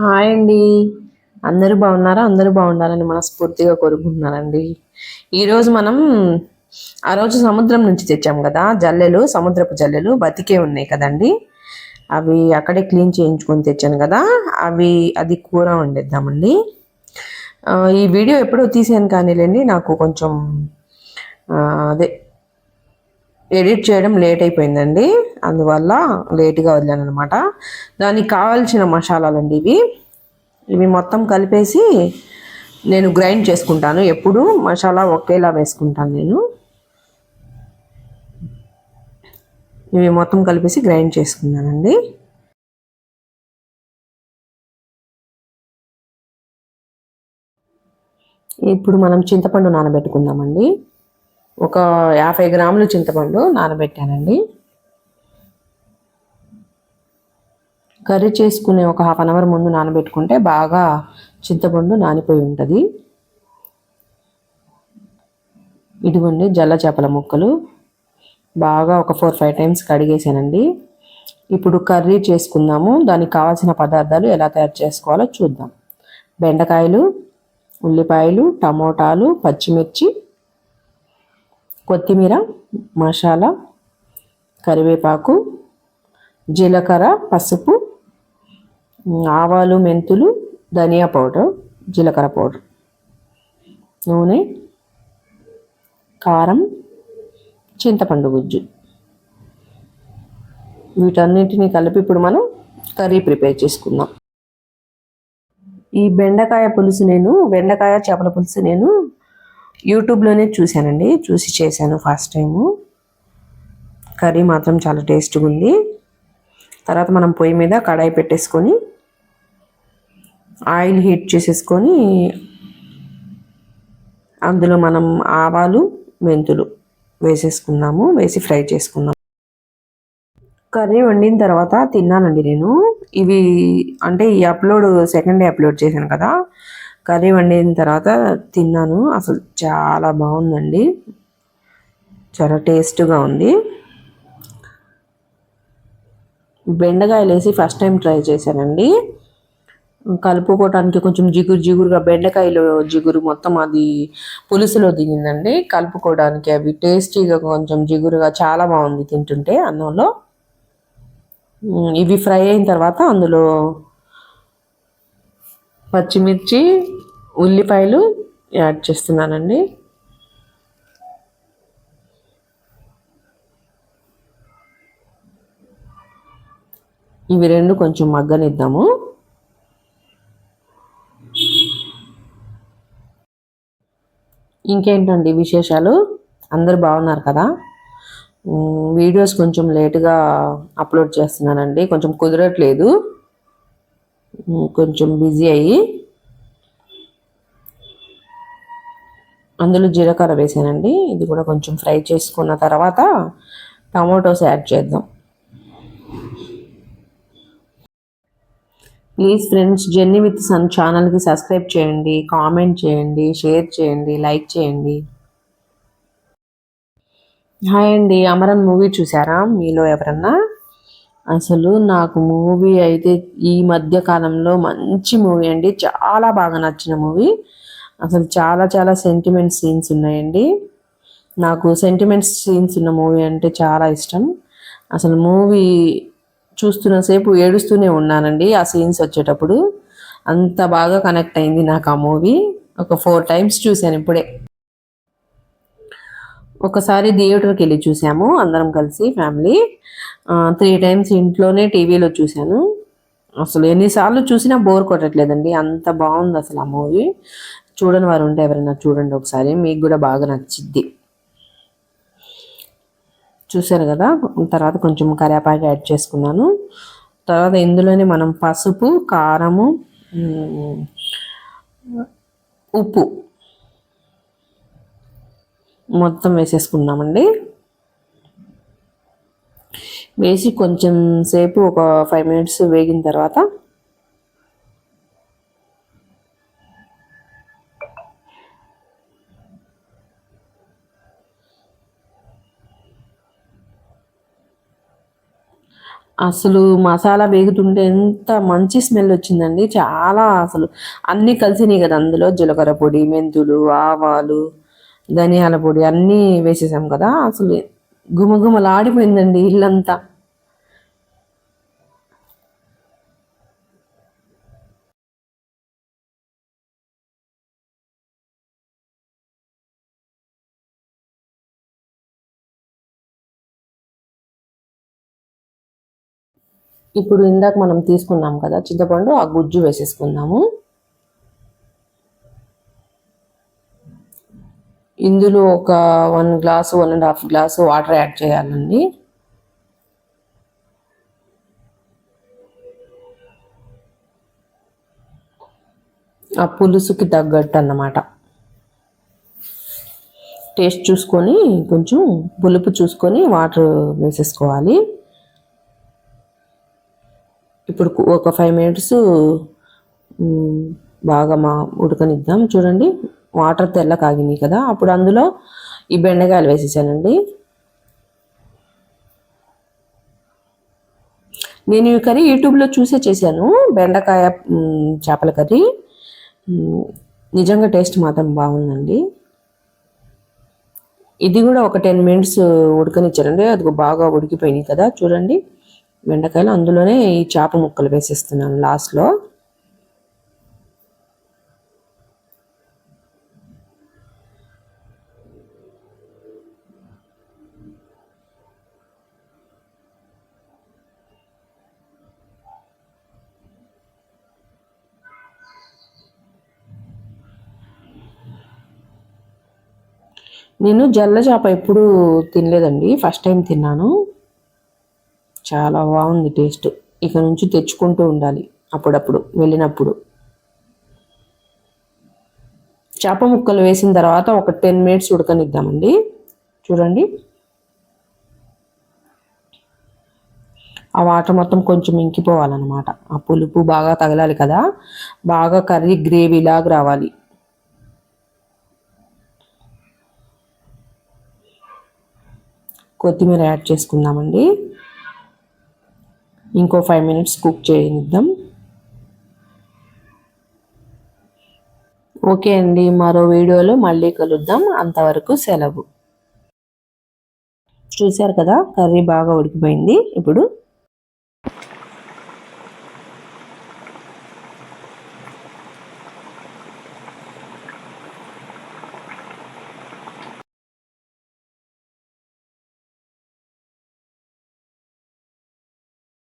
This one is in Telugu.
హాయ్ అండి. అందరూ బాగున్నారా? అందరూ బాగుండాలని మనస్ఫూర్తిగా కోరుకుంటున్నానండి. ఈరోజు మనం ఆ రోజు సముద్రం నుంచి తెచ్చాం కదా జల్లెలు సముద్రపు జల్లెలు బతికే ఉన్నాయి కదండి. అవి అక్కడే క్లీన్ చేయించుకొని తెచ్చాను కదా అవి అది కూర వండిద్దామండి. ఈ వీడియో ఎప్పుడో తీసాను కానీలేండి నాకు కొంచెం అదే ఎడిట్ చేయడం లేట్ అయిపోయిందండి. అందువల్ల లేట్గా వదిలాను అనమాట దానికి కావాల్సిన మసాలాలు అండి ఇవి. ఇవి మొత్తం కలిపేసి నేను గ్రైండ్ చేసుకుంటాను. ఎప్పుడు మసాలా ఒకేలా వేసుకుంటాను నేను. ఇవి మొత్తం కలిపేసి గ్రైండ్ చేసుకున్నానండి. ఇప్పుడు మనం చింతపండు నానబెట్టుకుందామండి. ఒక యాభై గ్రాములు చింతపండు నానబెట్టానండి. కర్రీ చేసుకునే ఒక హాఫ్ అన్ అవర్ ముందు నానబెట్టుకుంటే బాగా చింతపండు నానిపోయి ఉంటుంది. ఇదిగోండి జల్ల చేపల ముక్కలు. బాగా ఒక ఫోర్ ఫైవ్ టైమ్స్ కడిగేసానండి. ఇప్పుడు కర్రీ చేసుకుందాము. దానికి కావాల్సిన పదార్థాలు ఎలా తయారు చేసుకోవాలో చూద్దాం. బెండకాయలు ఉల్లిపాయలు టమోటాలు పచ్చిమిర్చి కొత్తిమీర మసాలా కరివేపాకు జీలకర్ర పసుపు ఆవాలు మెంతులు ధనియా పౌడర్ జీలకర్ర పౌడర్ నూనె కారం చింతపండు గుజ్జు. వీటన్నిటిని కలిపి ఇప్పుడు మనం కర్రీ ప్రిపేర్ చేసుకుందాం. ఈ బెండకాయ పులుసు నేను బెండకాయ చేపల పులుసు నేను యూట్యూబ్లోనే చూశానండి. చూసి చేశాను ఫస్ట్ టైము. కర్రీ మాత్రం చాలా టేస్ట్గా ఉంది. తర్వాత మనం పొయ్యి మీద కడాయి పెట్టేసుకొని ఆయిల్ హీట్ చేసేసుకొని అందులో మనం ఆవాలు మెంతులు వేసేసుకుందాము. వేసి ఫ్రై చేసుకుందాం కర్రీ వండిన తర్వాత తిన్నానండి నేను. ఇవి అంటే ఈ అప్లోడ్ సెకండ్ డే అప్లోడ్ చేశాను కదా. కర్రీ వండిన తర్వాత తిన్నాను. అసలు చాలా బాగుందండి. చాలా టేస్ట్గా ఉంది. బెండకాయలు వేసి ఫస్ట్ టైం ట్రై చేశానండి. కలుపుకోవటానికి కొంచెం జిగురు జిగురుగా బెండకాయలు జిగురు మొత్తం అది పులుసులో దిగిందండి. కలుపుకోవడానికి అవి టేస్టీగా కొంచెం జిగురుగా చాలా బాగుంది తింటుంటే అన్నంలో. ఇవి ఫ్రై అయిన తర్వాత అందులో పచ్చిమిర్చి ఉల్లిపాయలు యాడ్ చేస్తున్నానండి. ఇవి రెండు కొంచెం మగ్గనిద్దాము. ఇంకేంటండి విశేషాలు? అందరు బాగున్నారు కదా? వీడియోస్ కొంచెం లేటుగా అప్లోడ్ చేస్తున్నానండి. కొంచెం కుదరట్లేదు. కొంచెం బిజీ అయ్యి అందులో జీలకర్ర వేసానండి. ఇది కూడా కొంచెం ఫ్రై చేసుకున్న తర్వాత టమాటోస్ యాడ్ చేద్దాం. Please friends journey with sun ఛానల్కి సబ్స్క్రైబ్ చేయండి కామెంట్ చేయండి షేర్ చేయండి లైక్ చేయండి. హాయ్ అండి అమరన్ మూవీ చూసారా? మీలో ఎవరన్నా? అసలు నాకు మూవీ అయితే ఈ మధ్య కాలంలో మంచి మూవీ అండి. చాలా బాగా నచ్చిన మూవీ. అసలు చాలా చాలా సెంటిమెంట్ సీన్స్ ఉన్నాయండి. నాకు సెంటిమెంట్ సీన్స్ ఉన్న మూవీ అంటే చాలా ఇష్టం. అసలు మూవీ చూస్తున్న సేపు ఏడుస్తూనే ఉన్నానండి ఆ సీన్స్ వచ్చేటప్పుడు. అంత బాగా కనెక్ట్ అయింది నాకు ఆ మూవీ. ఒక ఫోర్ టైమ్స్ చూశాను ఇప్పుడే. ఒకసారి థియేటర్కి వెళ్ళి చూసాము అందరం కలిసి ఫ్యామిలీ త్రీ టైమ్స్ ఇంట్లోనే టీవీలో చూశాను. అసలు ఎన్నిసార్లు చూసినా బోర్ కొట్టట్లేదండి. అంత బాగుంది అసలు ఆ మూవీ. చూడని వారు ఉంటే ఎవరైనా చూడండి ఒకసారి. మీకు కూడా బాగా నచ్చిద్ది. చూశారు కదా? తర్వాత కొంచెం కరివేపాకు యాడ్ చేసుకున్నాను. తర్వాత ఇందులోనే మనం పసుపు కారము ఉప్పు మొత్తం వేసేసుకున్నామండి వేసి కొంచెం సేపు ఒక ఫైవ్ మినిట్స్ వేగిన తర్వాత అసలు మసాలా వేగుతుంటే ఎంత మంచి స్మెల్ వచ్చిందండి. చాలా అసలు అన్నీ కలిసినాయి కదా అందులో. జీలకర్ర పొడి మెంతులు ఆవాలు ధనియాల పొడి అన్నీ వేసేసాం కదా. అసలు గుమగుమలాడిపోయిందండి ఇల్లంతా. ఇప్పుడు ఇందాక మనం తీసుకున్నాం కదా చింతపండు ఆ గుజ్జు వేసేసుకుందాము. ఇందులో ఒక one glass one and half glass water add చేయాలండి. ఆ పులుసుకి తగ్గట్టు అన్నమాట టేస్ట్ చూసుకొని కొంచెం పులుపు చూసుకొని వాటర్ వేసేసుకోవాలి. ఇప్పుడు ఒక ఫైవ్ మినిట్స్ బాగా మా ఉడకనిద్దాం. చూడండి. వాటర్ తెల్ల కాగినాయి కదా అప్పుడు అందులో ఈ బెండకాయలు వేసేసానండి. నేను ఈ కర్రీ యూట్యూబ్లో చూసే చేశాను బెండకాయ చేపల కర్రీ. నిజంగా టేస్ట్ మాత్రం బాగుందండి. ఇది కూడా ఒక టెన్ మినిట్స్ ఉడకనిచ్చారండి అది బాగా ఉడికిపోయినాయి కదా చూడండి. బెండకాయలు అందులోనే ఈ చేప ముక్కలు వేసేస్తున్నాను లాస్ట్లో. నేను జల్ల చేప ఎప్పుడు తినలేదండి. ఫస్ట్ టైం తిన్నాను. చాలా బాగుంది టేస్ట్. ఇక నుంచి తెచ్చుకుంటూ ఉండాలి. అప్పుడప్పుడు వెళ్ళినప్పుడు. చేప ముక్కలు వేసిన తర్వాత ఒక టెన్ మినిట్స్ ఉడకనిద్దామండి. చూడండి. ఆ వాటర్ మొత్తం కొంచెం ఇంకిపోవాలన్నమాట. ఆ పులుపు బాగా తగలాలి కదా. బాగా కర్రీ గ్రేవీ లాగా రావాలి. కొత్తిమీర యాడ్ చేసుకుందామండి. ఇంకో ఫైవ్ మినిట్స్ కుక్ చేయనిద్దాం ఓకే అండి మరో వీడియోలో మళ్ళీ కలుద్దాం. అంతవరకు సెలవు. చూశారు కదా కర్రీ బాగా ఉడికిపోయింది. ఇప్పుడు